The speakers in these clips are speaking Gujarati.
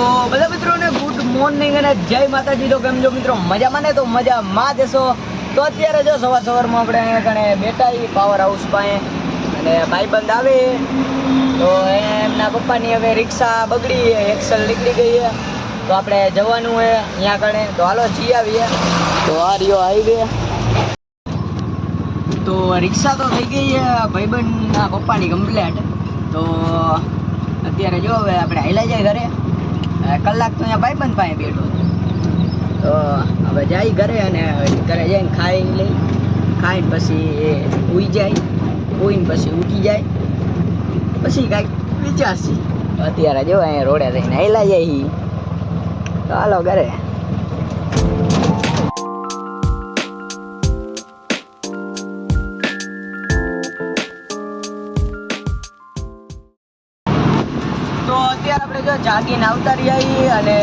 તો બધા મિત્રોને ગુડ મોર્નિંગ અને જય માતાજી. તો કેમ જો મિત્રો? મજામાં ને? તો મજામાં જશો તો અત્યારે જો સવાર સવારમાં આપણે અહીંયા કણે બેઠા એ પાવર હાઉસ પાસે અને ભાઈબંધ આવે. તો એમના પપ્પાની હવે રિક્ષા બગડી એક્સલ નીકળી ગઈ છે. તો આપણે જવાનું છે અહીંયા કણે. તો હાલો જઈ આવીએ. તો આ રહ્યો હાઈવે તો રિક્ષા તો થઈ ગઈ છે ભાઈબંધના પપ્પાની કમ્પ્લેટ તો અત્યારે જો હવે આપણે હાઈલા જાય ઘરે. કલાક તો અહીંયા ભાઈબંધ પાસે બેઠો. તો હવે જાય ઘરે અને ઘરે જઈને ખાઈ લઈ. ખાઈને પછી એ ઉઈ જાય. ઉઈને પછી ઉઠી જાય. પછી કાંઈક વિચારશી. અત્યારે જો અહીંયા રોડે રહીને હેલા જાય. તો હાલો ઘરે. આપણે જો જાગીને આવતા રહ્યા અને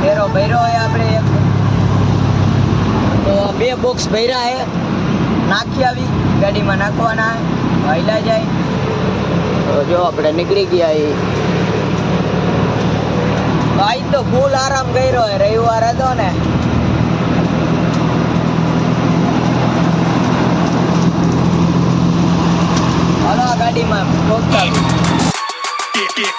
ફેરો ભૈરો હોય આપણે બે બોક્સ ભર્યા હે. નાખી આવી. ગાડીમાં નાખવાના વહેલા જાય. જો આપણે નીકળી ગયા એ ભાઈ તો ફૂલ આરામ કર્યો હોય રવિવાર હતો ને. હાલો ગાડીમાં પહોંચતા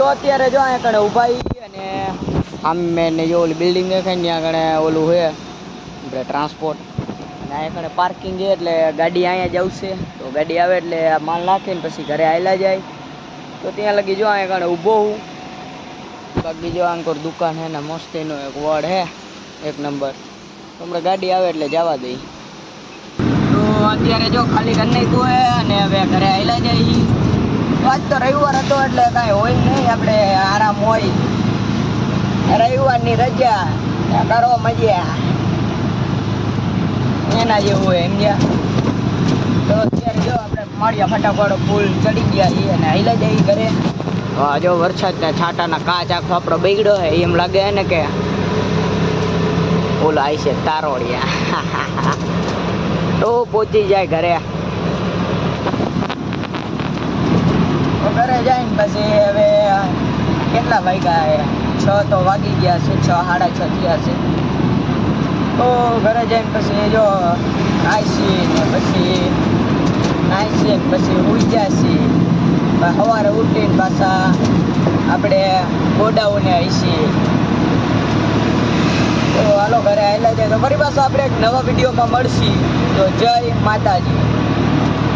તો અત્યારે જો અહીંયા કણે ઊભા અને અને મેં ને જો ઓલી બિલ્ડિંગ દેખાય ત્યાં કણે ઓલું છે, આપણે ટ્રાન્સપોર્ટ અને અહીંયા કણે પાર્કિંગ છે એટલે ગાડી અહીંયા જ આવશે. તો ગાડી આવે એટલે માલ નાખીને પછી ઘરે આવેલા જાય. તો ત્યાં લગી જો અહીંયા કણે ઊભો હું. બાકી જો આંકોર દુકાન છે ને મસ્તીનો એક વડ હે એક નંબર. તો હમણાં ગાડી આવે એટલે જવા દઈ તો અત્યારે જો ખાલી કરી નાખ્યું હે અને હવે ઘરે આવેલા જાય. તો આજ તો રવિવાર હતો એટલે કાંઈ હોય નહીં, આપણે આરામ હોય. રવિવારની રજા કરો મજા એના જેવું હોય સમજ્યા તો અત્યારે જો આપણે મળ્યા ફટાફટ ફૂલ ચડી ગયા છીએ અને હાઈલા જઈ ઘરે. જો વરસાદના છાંટાના કાચ આખો આપણો બગડ્યો હે એમ લાગે ને કે ફૂલ આવી છે તારોડિયા તો પહોંચી જાય ઘરે તો ઘરે જઈને પછી હવે કેટલા વાગ્યા છ તો વાગી ગયા છે, છ, સાડા છ થયા છે. તો ઘરે જઈને પછી જો ખાઈશી ને પછી નાઈશી ને પછી ઉઈ સવારે ઉઠીને પાછા આપણે ગોડાઉને આવીશી તો હાલો, ઘરે આવેલા છે. તો ફરી પાછા આપણે એક નવા વિડીયોમાં મળશી. તો જય માતાજી.